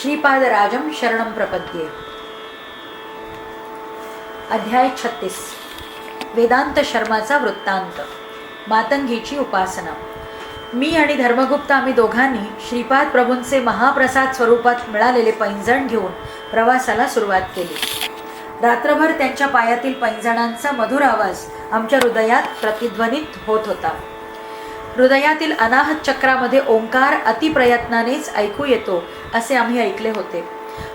श्रीपादराजम शरणम प्रपद्ये। अध्याय छत्तीस. वेदांत शर्माचा वृत्तांत. मातंगीची उपासना. मी आणि धर्मगुप्त आम्ही दोघांनी श्रीपाद प्रभूंचे महाप्रसाद स्वरूपात मिळालेले पैंजण घेऊन प्रवासाला सुरुवात केली. रात्रभर त्यांच्या पायातील पैंजणांचा मधुर आवाज आमच्या हृदयात प्रतिध्वनित होत होता. हृदयातील अनाहत चक्रामध्ये ओंकार अतिप्रयत्नानेच ऐकू येतो असे आम्ही ऐकले होते.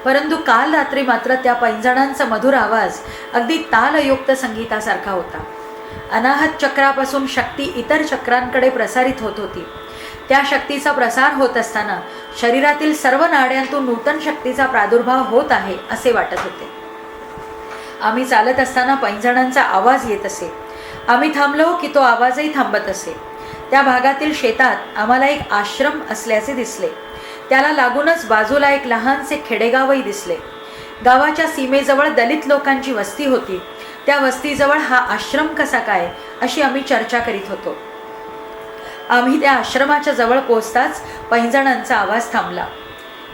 परंतु काल रात्री मात्र त्या पैंजणांचा मधुर आवाज अगदी तालयुक्त संगीतासारखा होता. अनाहत चक्रापासून शक्ती इतर चक्रांकडे प्रसारित होत होती. त्या शक्तीचा प्रसार होत असताना शरीरातील सर्व नाड्यांतून नूतन शक्तीचा प्रादुर्भाव होत आहे असे वाटत होते. आम्ही चालत असताना पैंजणांचा आवाज येत असे. आम्ही थांबलो की तो आवाजही थांबत असे. त्या भागातील शेतात आम्हाला एक आश्रम असल्याचे दिसले. त्याला लागूनच बाजूला एक लहानसे खेडेगावही दिसले. गावाच्या सीमेजवळ दलित लोकांची वस्ती होती. त्या वस्तीजवळ हा आश्रम कसा काय अशी आम्ही चर्चा करीत होतो. आम्ही त्या आश्रमाच्या जवळ पोचताच पैंजणांचा आवाज थांबला.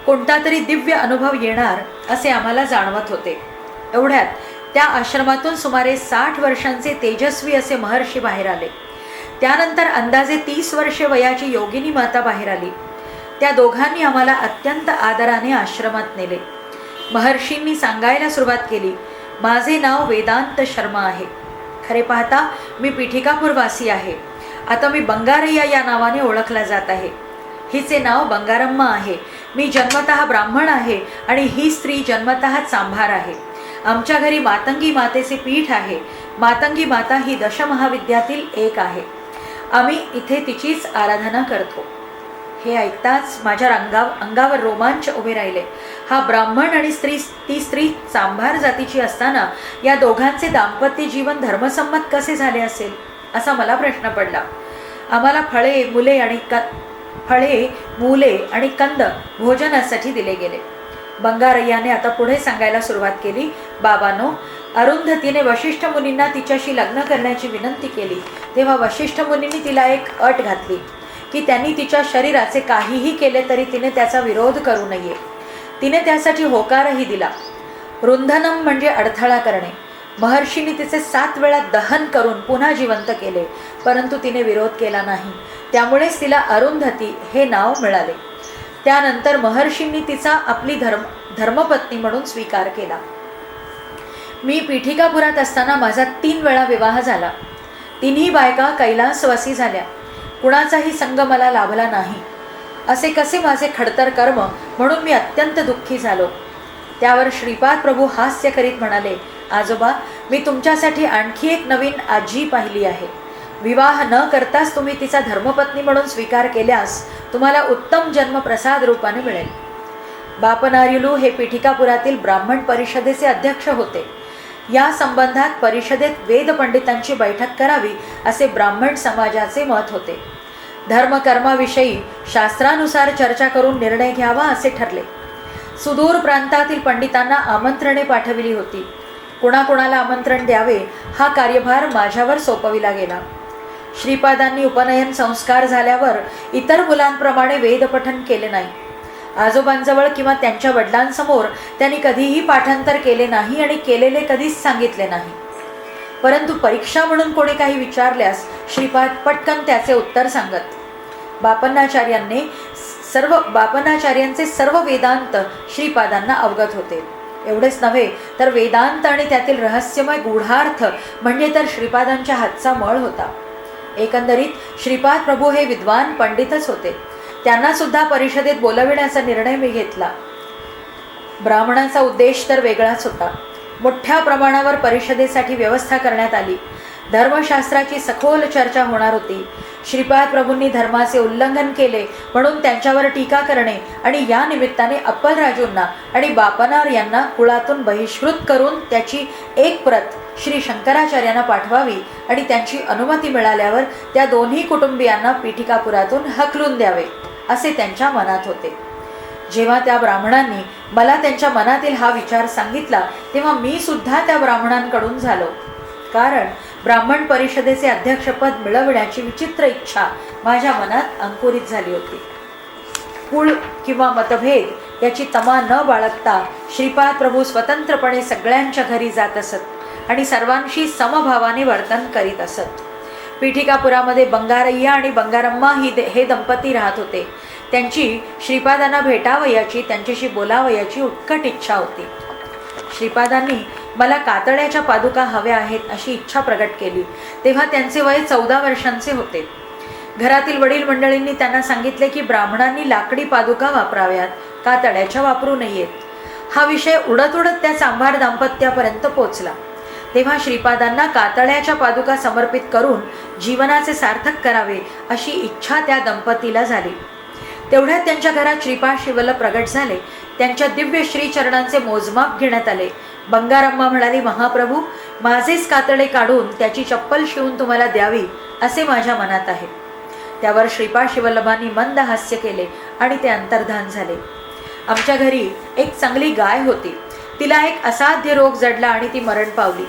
कोणता तरी दिव्य अनुभव येणार असे आम्हाला जाणवत होते. एवढ्यात त्या आश्रमातून सुमारे साठ वर्षांचे तेजस्वी असे महर्षी बाहेर आले. त्यानंतर अंदाजे तीस वर्षे वयाची योगिनी माता बाहेर आली. त्या दोघांनी आम्हाला अत्यंत आदराने आश्रमात नेले. महर्षींनी सांगायला सुरुवात केली माझे नाव वेदांत शर्मा आहे. खरे पाहता मी पिठिकापूरवासी आहे. आता मी बंगारय्या या नावाने ओळखला जात आहे. हिचे नाव बंगारम्मा आहे. मी जन्मतः ब्राह्मण आहे आणि ही स्त्री जन्मतः चांभार आहे. आमच्या घरी मातंगी मातेचे पीठ आहे. मातंगी माता ही दशमहाविद्यातील एक आहे. आम्ही इथे तिचीच आराधना करतो. हे ऐकताच माझ्या रंगा अंगावर रोमांच उभे राहिले. हा ब्राह्मण आणि स्त्री ती स्त्री चांभार जातीची असताना या दोघांचे दाम्पत्य जीवन धर्मसंमत कसे झाले असेल असा मला प्रश्न पडला. आम्हाला फळे मुले आणि क फळे मुले आणि कंद भोजनासाठी दिले गेले. बंगारय्याने आता पुढे सांगायला सुरुवात केली बाबानो अरुंधतीने वशिष्ठ मुनींना तिच्याशी लग्न करण्याची विनंती केली. तेव्हा वशिष्ठ मुनींनी तिला एक अट घातली की त्यांनी तिच्या शरीराचे काहीही केले तरी तिने त्याचा विरोध करू नये. तिने त्यासाठी होकारही दिला. रुंधनम म्हणजे अडथळा करणे. महर्षीने तिचे सात वेळा दहन करून पुन्हा जिवंत केले परंतु तिने विरोध केला नाही. त्यामुळेच तिला अरुंधती हे नाव मिळाले. त्यानंतर महर्षींनी तिचा आपली धर्म धर्मपत्नी म्हणून स्वीकार केला. मी पीठिकापुरात असताना माझा तीन वेळा विवाह झाला. तिन्ही बायका कैलासवासी झाल्या. कुणाचाही संग मला लाभला नाही. असे कसे माझे खडतर कर्म म्हणून मी अत्यंत दुःखी झालो. त्यावर श्रीपाद प्रभू हास्य करीत म्हणाले आजोबा मी तुमच्यासाठी आणखी एक नवीन आजी पाहिली आहे. विवाह न करताच तुम्ही तिचा धर्मपत्नी म्हणून स्वीकार केल्यास तुम्हाला उत्तम जन्म प्रसाद रूपाने मिळेल. बापनार्युलू हे पीठिकापुरातील ब्राह्मण परिषदेचे अध्यक्ष होते. या संबंधात परिषदेत वेद पंडितांची बैठक करावी असे ब्राह्मण समाजाचे मत होते. धर्मकर्माविषयी शास्त्रानुसार चर्चा करून निर्णय घ्यावा असे ठरले. सुदूर प्रांतातील पंडितांना आमंत्रणे पाठविली होती. कुणाकुणाला आमंत्रण द्यावे हा कार्यभार माझ्यावर सोपविला गेला. श्रीपादांनी उपनयन संस्कार झाल्यावर इतर मुलांप्रमाणे वेदपठन केले नाही. आजोबांजवळ किंवा त्यांच्या वडिलांसमोर त्यांनी कधीही पाठांतर केले नाही आणि केलेले कधीच सांगितले नाही. परंतु परीक्षा म्हणून कोणी काही विचारल्यास श्रीपाद पटकन त्याचे उत्तर सांगत बापन्नाचार्यांनी सर्व बापन्नाचार्यांचे सर्व वेदांत श्रीपादांना अवगत होते. एवढेच नव्हे तर वेदांत आणि त्यातील रहस्यमय गूढार्थ म्हणजे तर श्रीपादांच्या हातचा मळ होता. एकंदरीत श्रीपाद प्रभू हे विद्वान पंडितच होते. त्यांना सुद्धा परिषदेत बोलविण्याचा निर्णय मी घेतला. ब्राह्मणाचा उद्देश तर वेगळाच होता. मोठ्या प्रमाणावर परिषदेसाठी व्यवस्था करण्यात आली. धर्मशास्त्राची सखोल चर्चा होणार होती. श्रीपाद प्रभूंनी धर्माचे उल्लंघन केले म्हणून त्यांच्यावर टीका करणे आणि या निमित्ताने अप्पलराजूंना आणि बापनार यांना कुळातून बहिष्कृत करून त्याची एक प्रत श्री शंकराचार्यांना पाठवावी आणि त्यांची अनुमती मिळाल्यावर त्या दोन्ही कुटुंबियांना पीठिकापुरातून हकलून द्यावे. असे त्यांच्या मनात होते. जेव्हा त्या ब्राह्मणांनी मला त्यांच्या मनातील हा विचार सांगितला तेव्हा मी सुद्धा त्या ब्राह्मणांकडून झालो. कारण ब्राह्मण परिषदेचे अध्यक्षपद मिळवण्याची विचित्र इच्छा माझ्या मनात अंकुरित झाली होती. कुळ किंवा मतभेद याची तमा न बाळगता श्रीपाद प्रभू स्वतंत्रपणे सगळ्यांच्या घरी जात असत आणि सर्वांशी समभावाने वर्तन करीत असत. पीठिकापुरामध्ये बंगारय्या आणि बंगारम्मा ही दे हे दंपती राहत होते. त्यांची श्रीपादांना भेटावयाची त्यांच्याशी बोलावयाची उत्कट इच्छा होती. श्रीपादांनी मला कातड्याच्या पादुका हव्या आहेत अशी इच्छा प्रकट केली. तेव्हा त्यांचे वय चौदा वर्षांचे होते. घरातील वडील मंडळींनी त्यांना सांगितले की ब्राह्मणांनी लाकडी पादुका वापराव्यात कातड्याच्या वापरू नयेत. हा विषय उडत उडत त्या सांभार दाम्पत्यापर्यंत पोचला. तेव्हा श्रीपादांना कातळ्याच्या पादुका समर्पित करून जीवनाचे सार्थक करावे अशी इच्छा त्या दंपतीला झाली. तेवढ्यात त्यांच्या घरात श्रीपाद शिवल प्रगट झाले. त्यांच्या दिव्य श्रीचरणांचे मोजमाप घेण्यात आले. बंगारम्मा म्हणाली महाप्रभू माझेच कातडे काढून त्याची चप्पल शिवून तुम्हाला द्यावी असे माझ्या मनात आहे. त्यावर श्रीपाद शिवल्लभांनी मंद हास्य केले आणि ते अंतर्धान झाले. आमच्या घरी एक चांगली गाय होती. तिला एक असाध्य रोग जडला आणि ती मरण पावली.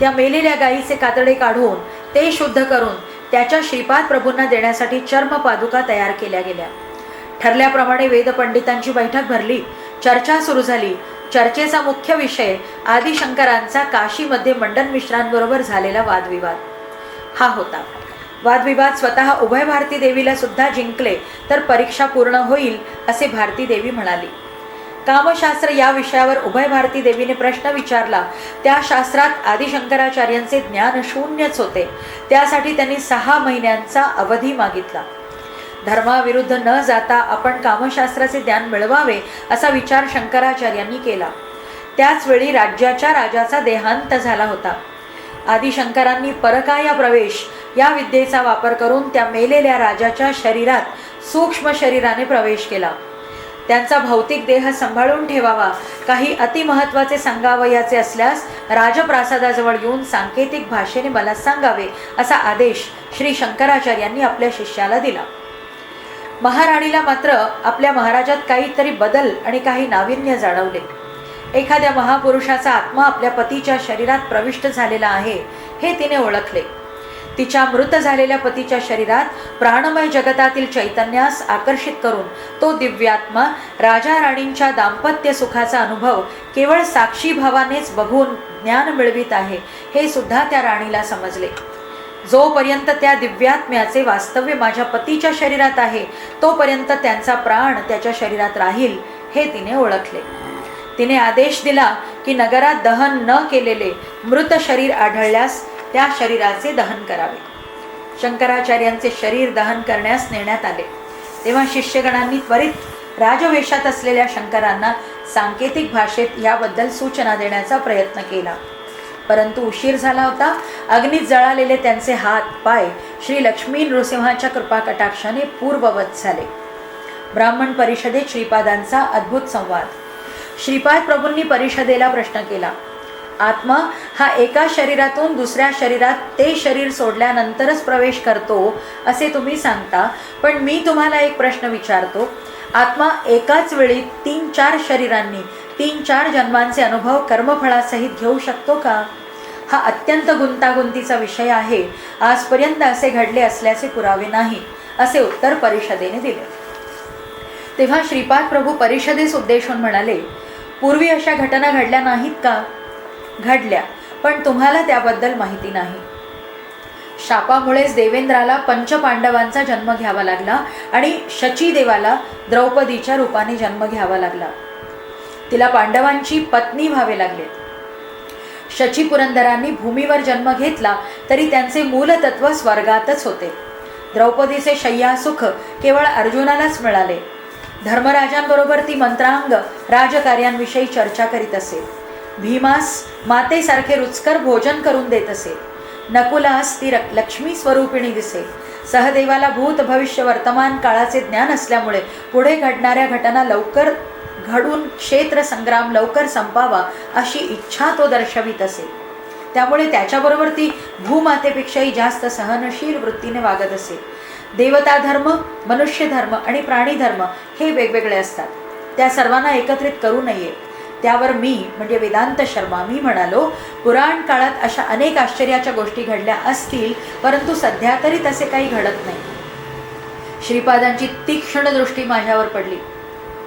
त्या मेलेल्या गायीचे कातडे काढून ते शुद्ध करून त्याच्या श्रीपाद प्रभूंना देण्यासाठी चर्म पादुका तयार केल्या गेल्या. ठरल्याप्रमाणे वेदपंडितांची बैठक भरली चर्चा सुरू झाली. चर्चेचा मुख्य विषय आदिशंकरांचा काशीमध्ये मंडन मिश्रांबरोबर झालेला वादविवाद. हा होता. वादविवाद स्वतः उभय भारती देवीला सुद्धा जिंकले तर परीक्षा पूर्ण होईल असे भारती देवी म्हणाली. कामशास्त्र या विषयावर उभय भारती देवीने प्रश्न विचारला. त्या शास्त्रात आदिशंकराचार्यांचे ज्ञान शून्यच होते. त्यासाठी त्यांनी सहा महिन्यांचा अवधी मागितला. धर्माविरुद्ध न जाता आपण कामशास्त्राचे ज्ञान मिळवावे असा विचार शंकराचार्यांनी केला. त्याचवेळी राज्याच्या राजाचा देहांत झाला होता. आदिशंकरांनी परकाया प्रवेश या विद्येचा वापर करून त्या मेलेल्या राजाच्या शरीरात सूक्ष्म शरीराने प्रवेश केला. त्यांचा भौतिक देह सांभाळून ठेवावा. काही अतिमहत्वाचे सांगावयाचे असल्यास राजप्रासादाजवळ येऊन सांकेतिक भाषेने मला सांगावे असा आदेश श्री शंकराचार्यांनी आपल्या शिष्याला दिला. महाराणीला मात्र आपल्या महाराजात काहीतरी बदल आणि काही नाविन्य जाणवले. एखाद्या महापुरुषाचा आत्मा आपल्या पतीच्या शरीरात प्रविष्ट झालेला आहे हे तिने ओळखले. तिच्या मृत झालेल्या पतीच्या शरीरात प्राणमय जगतातील चैतन्यास आकर्षित करून तो दिव्यात्मा राजा राणींच्या दाम्पत्य सुखाचा अनुभव केवळ साक्षी भावानेच बघून ज्ञान मिळवित आहे हे सुद्धा त्या राणीला समजले. जोपर्यंत त्या दिव्यात्म्याचे वास्तव्य माझ्या पतीच्या शरीरात आहे तोपर्यंत त्यांचा प्राण त्याच्या शरीरात राहील हे तिने ओळखले. तिने आदेश दिला की नगरात दहन न केलेले मृत शरीर आढळल्यास त्या शरीराचे दहन करावे. शंकराचार्यांचे शरीर दहन करण्यास नेण्यात आले. तेव्हा शिष्यगणांनी त्वरित राजवेशात असलेल्या शंकरांना सांकेतिक भाषेत याबद्दल सूचना देण्याचा प्रयत्न केला. परंतु उशीर झाला होता. अग्नीत जळालेले त्यांचे हात पाय श्री लक्ष्मी नृसिंहाच्या कृपा कटाक्षाने पूर्ववत झाले. ब्राह्मण परिषदेत श्रीपादांचा अद्भुत संवाद. श्रीपाद प्रभूंनी परिषदेला प्रश्न केला आत्मा हा एका शरीरातून दुसऱ्या शरीरात ते शरीर सोडल्यानंतरच प्रवेश करतो असे तुम्ही सांगता. पण मी तुम्हाला एक प्रश्न विचारतो. आत्मा एकाच वेळी तीन चार शरीरांनी तीन चार जन्मांचे अनुभव कर्मफळासहित घेऊ शकतो का? हा अत्यंत गुंतागुंतीचा विषय आहे. आजपर्यंत असे घडले असल्याचे पुरावे नाही असे उत्तर परिषदेने दिले. तेव्हा श्रीपाद प्रभू परिषदेस उद्देशून म्हणाले पूर्वी अशा घटना घडल्या नाहीत का? घडल्या पण तुम्हाला त्याबद्दल माहिती नाही. शापामुळेच देवेंद्राला पंचपांडवांचा जन्म घ्यावा लागला आणि शचीदेवाला द्रौपदीच्या रूपाने जन्म घ्यावा लागला. तिला पांडवांची पत्नी व्हावे लागले. शची पुरंदरांनी भूमीवर जन्म घेतला तरी त्यांचे मूलतत्व स्वर्गातच होते. द्रौपदीचे शय्यासुख केवळ अर्जुनालाच मिळाले. धर्मराजांबरोबर ती मंत्रांग राजकार्यांविषयी चर्चा करीत असे. भीमास मातेसारखे रुचकर भोजन करून देत असे. नकुलास ती लक्ष्मी स्वरूपिणी दिसे. सहदेवाला भूत भविष्य वर्तमान काळाचे ज्ञान असल्यामुळे पुढे घडणाऱ्या घटना लवकर घडून क्षेत्र संग्राम लवकर संपावा अशी इच्छा तो दर्शवित असे. त्यामुळे त्याच्याबरोबर ती भूमातेपेक्षाही जास्त सहनशील वृत्तीने वागत असे. देवता धर्म मनुष्य धर्म आणि प्राणी धर्म हे वेगवेगळे असतात. त्या सर्वांना एकत्रित करू नये. त्यावर मी म्हणजे वेदांत शर्मा मी म्हणालो पुराण काळात अशा अनेक आश्चर्याच्या गोष्टी घडल्या असतील परंतु सध्या तरी तसे काही घडत नाही. श्रीपादांची तीक्ष्ण दृष्टी माझ्यावर पडली.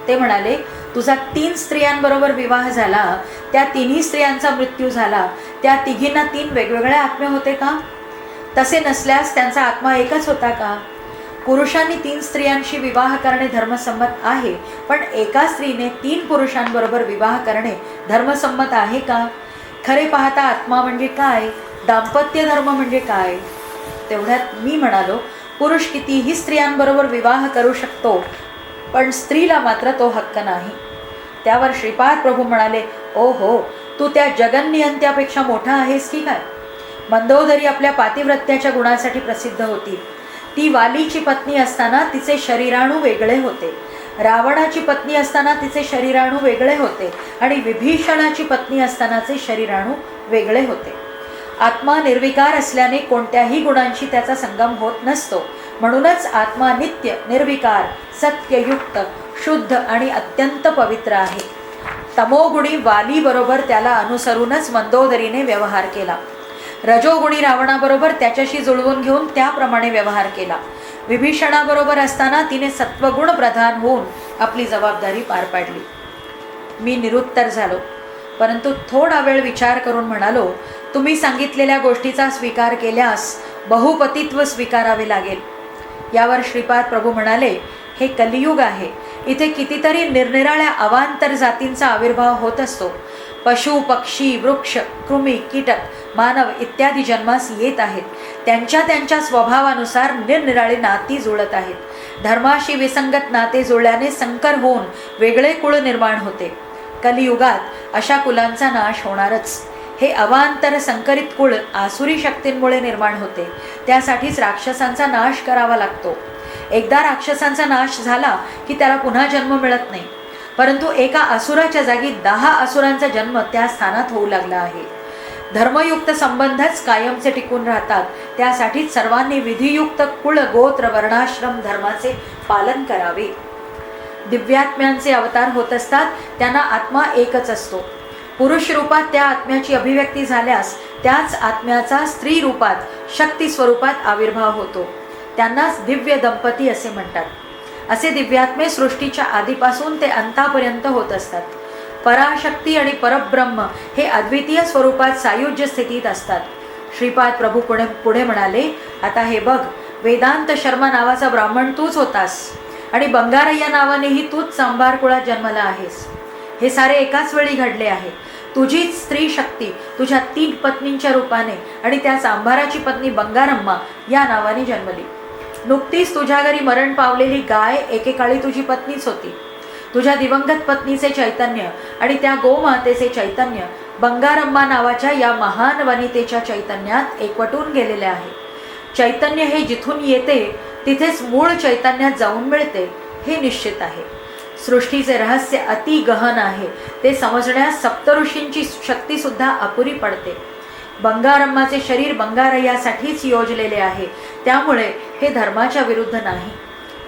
ते म्हणाले तुझा तीन स्त्रियांबरोबर विवाह झाला त्या तिन्ही स्त्रियांचा मृत्यू झाला त्या तिघींना तीन वेगवेगळ्या आत्मे होते का? तसे नसल्यास त्यांचा आत्मा एकच होता का? पुरुषांनी तीन स्त्रियांशी विवाह करणे धर्मसंमत आहे पण एका स्त्रीने तीन पुरुषांबरोबर विवाह करणे धर्मसंमत आहे का? खरे पाहता आत्मा म्हणजे काय? दाम्पत्य धर्म म्हणजे काय? तेवढ्यात मी म्हणालो पुरुष कितीही स्त्रियांबरोबर विवाह करू शकतो पण स्त्रीला मात्र तो हक्क नाही. त्यावर श्रीपाद प्रभू म्हणाले ओ हो तू त्या जगननियंत्यापेक्षा मोठा आहेस की काय? मंदोदरी आपल्या पातिव्रत्याच्या गुणासाठी प्रसिद्ध होती. ती वालीची पत्नी असताना तिचे शरीराणू वेगळे होते. रावणाची पत्नी असताना तिचे शरीराणू वेगळे होते आणि विभीषणाची पत्नी असतानाचे शरीराणू वेगळे होते. आत्मा निर्विकार असल्याने कोणत्याही गुणांशी त्याचा संगम होत नसतो. म्हणूनच आत्मा नित्य निर्विकार सत्ययुक्त शुद्ध आणि अत्यंत पवित्र आहे. तमोगुणी वालीबरोबर त्याला अनुसरूनच मंदोदरीने व्यवहार केला. रजोगुणी रावणाबरोबर त्याच्याशी जुळवून घेऊन त्याप्रमाणे व्यवहार केला. विभीषणाबरोबर असताना तिने सत्वगुण प्रधान होऊन आपली जबाबदारी पार पाडली. मी निरुत्तर झालो. परंतु थोडा वेळ विचार करून म्हणालो तुम्ही सांगितलेल्या गोष्टीचा स्वीकार केल्यास बहुपतित्व स्वीकारावे लागेल. यावर श्रीपाद प्रभू म्हणाले हे कलियुग आहे. इथे कितीतरी निरनिराळ्या अवांतर जातींचा आविर्भाव होत असतो. पशु पक्षी वृक्ष कृमी कीटक मानव इत्यादी जन्मास येत आहेत. त्यांच्या त्यांच्या स्वभावानुसार निरनिराळी नाती जुळत आहेत. धर्माशी विसंगत नाते जुळल्याने संकर होऊन वेगळे कुळ निर्माण होते. कलियुगात अशा कुलांचा नाश होणारच. हे अवांतर संकरित कुळ आसुरी शक्तींमुळे निर्माण होते. त्यासाठीच राक्षसांचा नाश करावा लागतो. एकदा राक्षसांचा नाश झाला की त्याला पुन्हा जन्म मिळत नाही. परंतु एका असुराच्या जागी दहा असुरांचा जन्म त्या स्थानात होऊ लागला आहे. धर्मयुक्त संबंधच कायमचे टिकून राहतात. त्यासाठी सर्वांनी विधियुक्त कुळ गोत्र वर्णाश्रम धर्माचे पालन करावे. दिव्यात्म्यांचे अवतार होत असतात त्यांना आत्मा एकच असतो. पुरुष रूपात त्या आत्म्याची अभिव्यक्ती झाल्यास त्याच आत्म्याचा स्त्री रूपात शक्ती स्वरूपात आविर्भाव होतो. त्यांनाच दिव्य दंपती असे म्हणतात. असे दिव्यात्मे सृष्टीच्या आधीपासून ते अंतापर्यंत होत असतात. पराशक्ती आणि परब्रह्म हे अद्वितीय स्वरूपात सायुज्य स्थितीत असतात. श्रीपाद प्रभू पुढे पुढे म्हणाले आता हे बघ वेदांत शर्मा नावाचा ब्राह्मण तूच होतास आणि बंगारय्या नावानेही तूच सांभार कुळात जन्मला आहेस. हे सारे एकाच वेळी घडले आहे. तुझीच स्त्री शक्ती तुझ्या तीन पत्नींच्या रूपाने आणि त्या सांभाराची पत्नी बंगारम्मा या नावाने जन्मली. नुकतीच तुझ्या घरी मरण पावलेली गाय एकेकाळी तुझी पत्नीच होती. तुझ्या दिवंगत पत्नीचे चैतन्य आणि त्या गोमातेचे चैतन्य बंगारम्मा नावाच्या या महान वनितेच्या चैतन्यात एकवटून गेलेले आहे. चैतन्य हे जिथून येते तिथेच मूळ चैतन्यात जाऊन मिळते हे निश्चित आहे. सृष्टीचे रहस्य अति गहन आहे ते समजण्यास सप्तऋषींची शक्तीसुद्धा अपुरी पडते. बंगारम्माचे शरीर बंगारयासाठीच योजलेले आहे त्यामुळे हे धर्माच्या विरुद्ध नाही.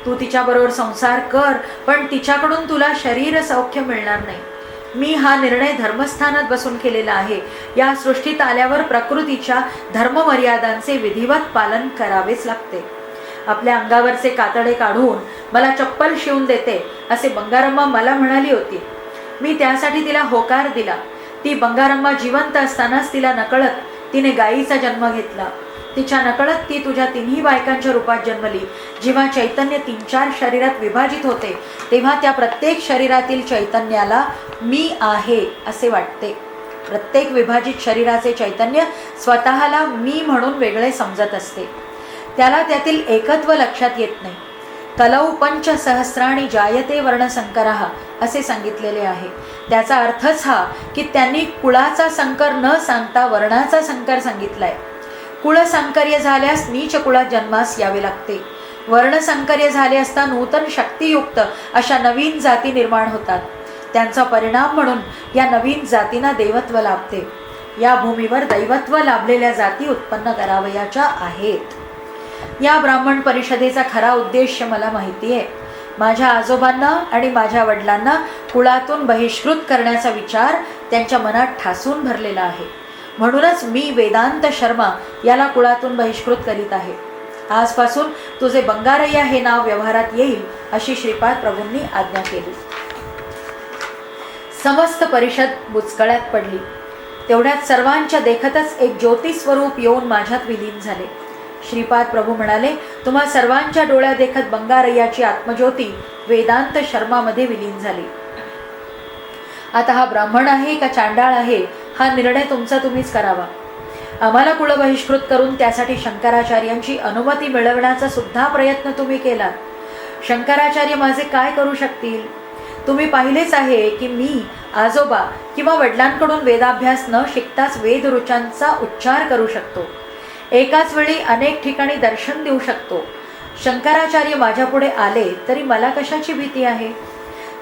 तू तिच्याबरोबर संसार कर पण तिच्याकडून तुला शरीर सौख्य मिळणार नाही. मी हा निर्णय धर्मस्थानात बसून केलेला आहे. या सृष्टीत आल्यावर प्रकृतीच्या धर्ममर्यादांचे विधिवत पालन करावेच लागते. आपल्या अंगावरचे कातडे काढून मला चप्पल शिवून देते असे बंगारम्मा मला म्हणाली होती. मी त्यासाठी तिला होकार दिला. ती बंगारम्मा जिवंत असतानाच तिला नकळत तिने गायीचा जन्म घेतला. तिच्या नकळत ती तुझ्या तिन्ही बायकांच्या रूपात जन्मली. जेव्हा चैतन्य तीन चार शरीरात विभाजित होते तेव्हा त्या प्रत्येक शरीरातील चैतन्याला मी आहे असे वाटते. प्रत्येक विभाजित शरीराचे चैतन्य स्वतःला मी म्हणून वेगळे समजत असते. त्याला त्यातील एकत्व लक्षात येत नाही. कलौ पंच सहस्राणी जायते वर्णसंकर असे सांगितलेले आहे. त्याचा अर्थच हा की त्यांनी कुळाचा संकर न सांगता वर्णाचा संकर सांगितला आहे कुळसंकर्य झाल्यास नीच कुळात जन्मास यावे लागते. वर्णसंकर्य झाले असता नूतन शक्तियुक्त अशा नवीन जाती निर्माण होतात. त्यांचा परिणाम म्हणून या नवीन जातींना देवत्व लाभते. या भूमीवर दैवत्व लाभलेल्या जाती उत्पन्न करावयाच्या आहेत. या ब्राह्मण परिषदेचा खरा उद्देश मला माहिती आहे. माझ्या आजोबांना आणि माझ्या वडिलांना कुळातून बहिष्कृत करण्याचा विचार त्यांच्या मनात ठासून भरलेला आहे. म्हणूनच मी वेदांत शर्मा याला कुळातून बहिष्कृत करीत आहे. आजपासून तुझे बंगारय्या हे नाव व्यवहारात येईल अशी श्रीपाद प्रभूंनी आज्ञा केली. समस्त परिषद बुचकळ्यात पडली. तेवढ्यात सर्वांच्या देखतच एक ज्योतिस्वरूप येऊन माझ्यात विलीन झाले. श्रीपाद प्रभू म्हणाले तुम्हा सर्वांच्या डोळ्या देखत बंगारय्याची आत्मज्योती वेदांत शर्मामध्ये विलीन झाली. आता हा ब्राह्मण आहे का चांडाळ आहे हा निर्णय तुमचा तुम्हीच करावा. आम्हाला कुळ बहिष्कृत करून त्यासाठी शंकराचार्यांची अनुमती मिळवण्याचा सुद्धा प्रयत्न तुम्ही केला. शंकराचार्य माझे काय करू शकतील? तुम्ही पाहिलेच आहे की मी आजोबा किंवा वडिलांकडून वेदाभ्यास न शिकताच वेदरुचांचा उच्चार करू शकतो. एकाच वेळी अनेक ठिकाणी दर्शन देऊ शकतो. शंकराचार्य माझ्यापुढे आले तरी मला कशाची भीती आहे?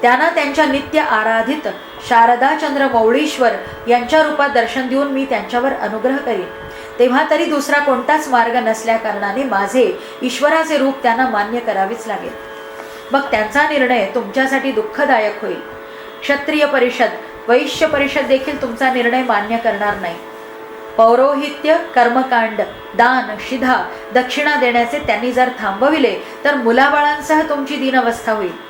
त्यांना त्यांच्या नित्य आराधित शारदाचंद्र मौळीश्वर यांच्या रूपात दर्शन देऊन मी त्यांच्यावर अनुग्रह करीन. तेव्हा तरी दुसरा कोणताच मार्ग नसल्या कारणाने माझे ईश्वराचे रूप त्यांना मान्य करावेच लागेल. मग त्यांचा निर्णय तुमच्यासाठी दुःखदायक होईल. क्षत्रिय परिषद वैश्य परिषद देखील तुमचा निर्णय मान्य करणार नाही. पौरोहित्य कर्मकांड दान शिधा दक्षिणा देण्याचे त्यांनी जर थांबविले तर मुलाबाळांसह तुमची दिनवस्था होईल.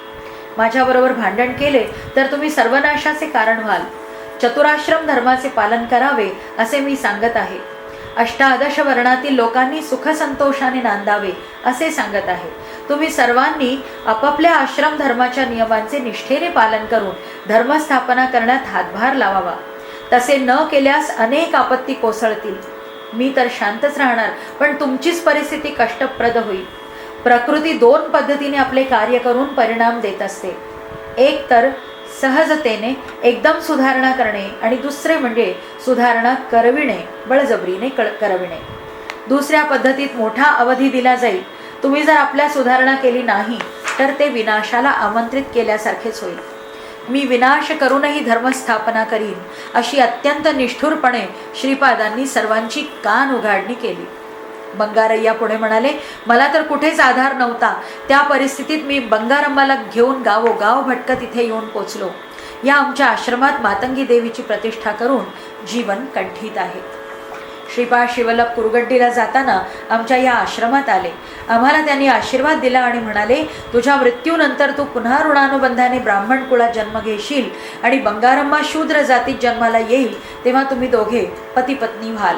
माझ्याबरोबर भांडण केले तर तुम्ही सर्वनाशाचे कारण व्हाल. चतुराश्रम धर्माचे पालन करावे असे मी सांगत आहे. अष्टादश वर्णातील लोकांनी सुखसंतोषाने नांदावे असे सांगत आहे. तुम्ही सर्वांनी आपापल्या आश्रम धर्माच्या नियमांचे निष्ठेने पालन करून धर्मस्थापना करण्यात हातभार लावावा. तसे न केल्यास अनेक आपत्ती कोसळतील. मी तर शांतच राहणार पण तुमचीच परिस्थिती कष्टप्रद होईल. प्रकृती दोन पद्धतीने आपले कार्य करून परिणाम देत असते. एक तर सहजतेने एकदम सुधारणा करणे आणि दुसरे म्हणजे सुधारणा करविणे बळजबरीने कळ करविणे. दुसऱ्या पद्धतीत मोठा अवधी दिला जाईल. तुम्ही जर आपल्या सुधारणा केली नाही तर ते विनाशाला आमंत्रित केल्यासारखेच होईल. मी विनाश करूनही धर्मस्थापना करीन अशी अत्यंत निष्ठुरपणे श्रीपादांनी सर्वांची कान उघाडणी केली. बंगारय्या पुढे म्हणाले मला तर कुठेच आधार नव्हता. त्या परिस्थितीत मी बंगारम्माला घेऊन गावोगाव भटकत इथे येऊन पोचलो. या आमच्या आश्रमात मातंगी देवीची प्रतिष्ठा करून जीवन कंठीत आहे. श्रीपाळ शिवलभ कुरगड्डीला जाताना आमच्या या आश्रमात आले. आम्हाला त्यांनी आशीर्वाद दिला आणि म्हणाले तुझ्या मृत्यूनंतर तू पुन्हा ऋणानुबंधाने ब्राह्मण कुळात जन्म घेशील आणि बंगारम्मा शूद्र जातीत जन्माला येईल तेव्हा तुम्ही दोघे पती पत्नी व्हाल.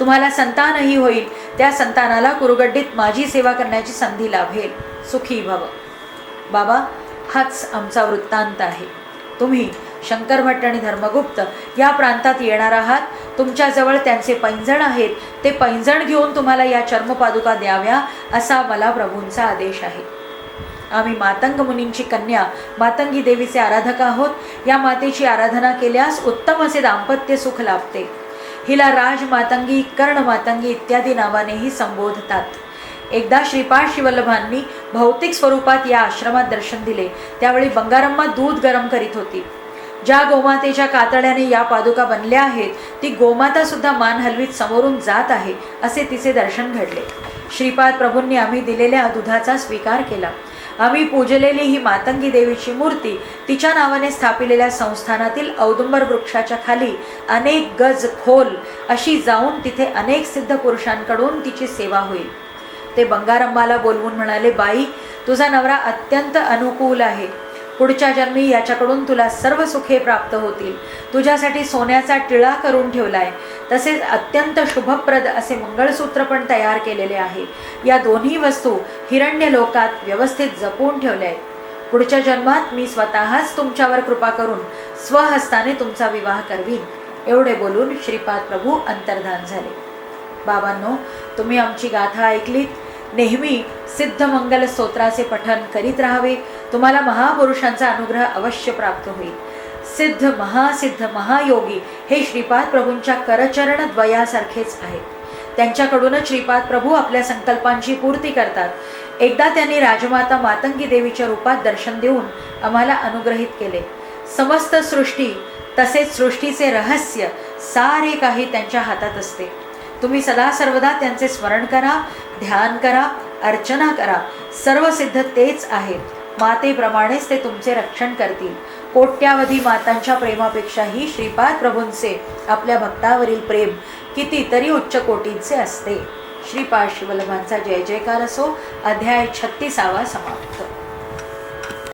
तुम्हाला संतानही होईल. त्या संतानाला कुरुगड्डीत माझी सेवा करण्याची संधी लाभेल. सुखी भव. बाबा हाच आमचा वृत्तांत आहे. तुम्ही शंकरभट्ट आणि धर्मगुप्त या प्रांतात येणार आहात. तुमच्याजवळ त्यांचे पैंजण आहेत. ते पैंजण घेऊन तुम्हाला या चर्मपादुका द्याव्या असा मला प्रभूंचा आदेश आहे. आम्ही मातंग मुनींची कन्या मातंगी देवीचे आराधक आहोत. या मातेची आराधना केल्यास उत्तम असे दाम्पत्य सुख लाभते. हिला राज मातंगी कर्ण मातंगी इत्यादी नावानेही संबोधतात. एकदा श्रीपाद शिवल्लभांनी भौतिक स्वरूपात या आश्रमात दर्शन दिले. त्यावेळी बंगारम्मा दूध गरम करीत होती. ज्या गोमातेच्या कातड्याने या पादुका बनल्या आहेत ती गोमाता सुद्धा मान हलवीत समोरून जात आहे असे तिचे दर्शन घडले. श्रीपाद प्रभूंनी आम्ही दिलेल्या दुधाचा स्वीकार केला. आम्ही पूजलेली ही मातंगी देवीची मूर्ती तिच्या नावाने स्थापिलेल्या संस्थानातील औदुंबर वृक्षाच्या खाली अनेक गज खोल अशी जाऊन तिथे अनेक सिद्ध पुरुषांकडून तिची सेवा होईल. ते बंगारम्माला बोलवून म्हणाले बाई तुझा नवरा अत्यंत अनुकूल आहे. पुढच्या जन्मी याच्याकडून तुला सर्व सुखे प्राप्त होतील. तुझ्यासाठी सोन्याचा टिळा करून ठेवला आहे तसेच अत्यंत शुभप्रद असे मंगळसूत्र पण तयार केलेले आहे. या दोन्ही वस्तू हिरण्य लोकात व्यवस्थित जपून ठेवल्या आहेत पुढच्या जन्मात मी स्वतःच तुमच्यावर कृपा करून स्वहस्ताने तुमचा विवाह करवीन. एवढे बोलून श्रीपाद प्रभू अंतर्धान झाले. बाबांनो तुम्ही आमची गाथा ऐकलीत. नेहमी सिद्धमंगल स्तोत्राचे पठन करीत राहावे. तुम्हाला महापुरुषांचा अनुग्रह अवश्य प्राप्त होईल. सिद्ध महासिद्ध महायोगी हे श्रीपाद प्रभूंच्या करचरण द्वयासारखेच आहेत. त्यांच्याकडूनच श्रीपाद प्रभू आपल्या संकल्पांची पूर्ती करतात. एकदा त्यांनी राजमाता मातंगी देवीच्या रूपात दर्शन देऊन आम्हाला अनुग्रहित केले. समस्त सृष्टी तसेच सृष्टीचे रहस्य सारे काही त्यांच्या हातात असते. तुम्ही सदा सर्वदा त्यांचे स्मरण करा ध्यान करा अर्चना करा. सर्व सिद्ध तेच आहेत मातेप्रमाणेच ते तुमचे रक्षण करतील. कोट्यावधी मातांच्या प्रेमापेक्षाही श्रीपाद प्रभूंचे आपल्या भक्तावरील प्रेम कितीतरी उच्च कोटींचे असते. श्रीपाद शिवलभांचा जय जयकार असो. अध्याय छत्तीसावा समाप्त.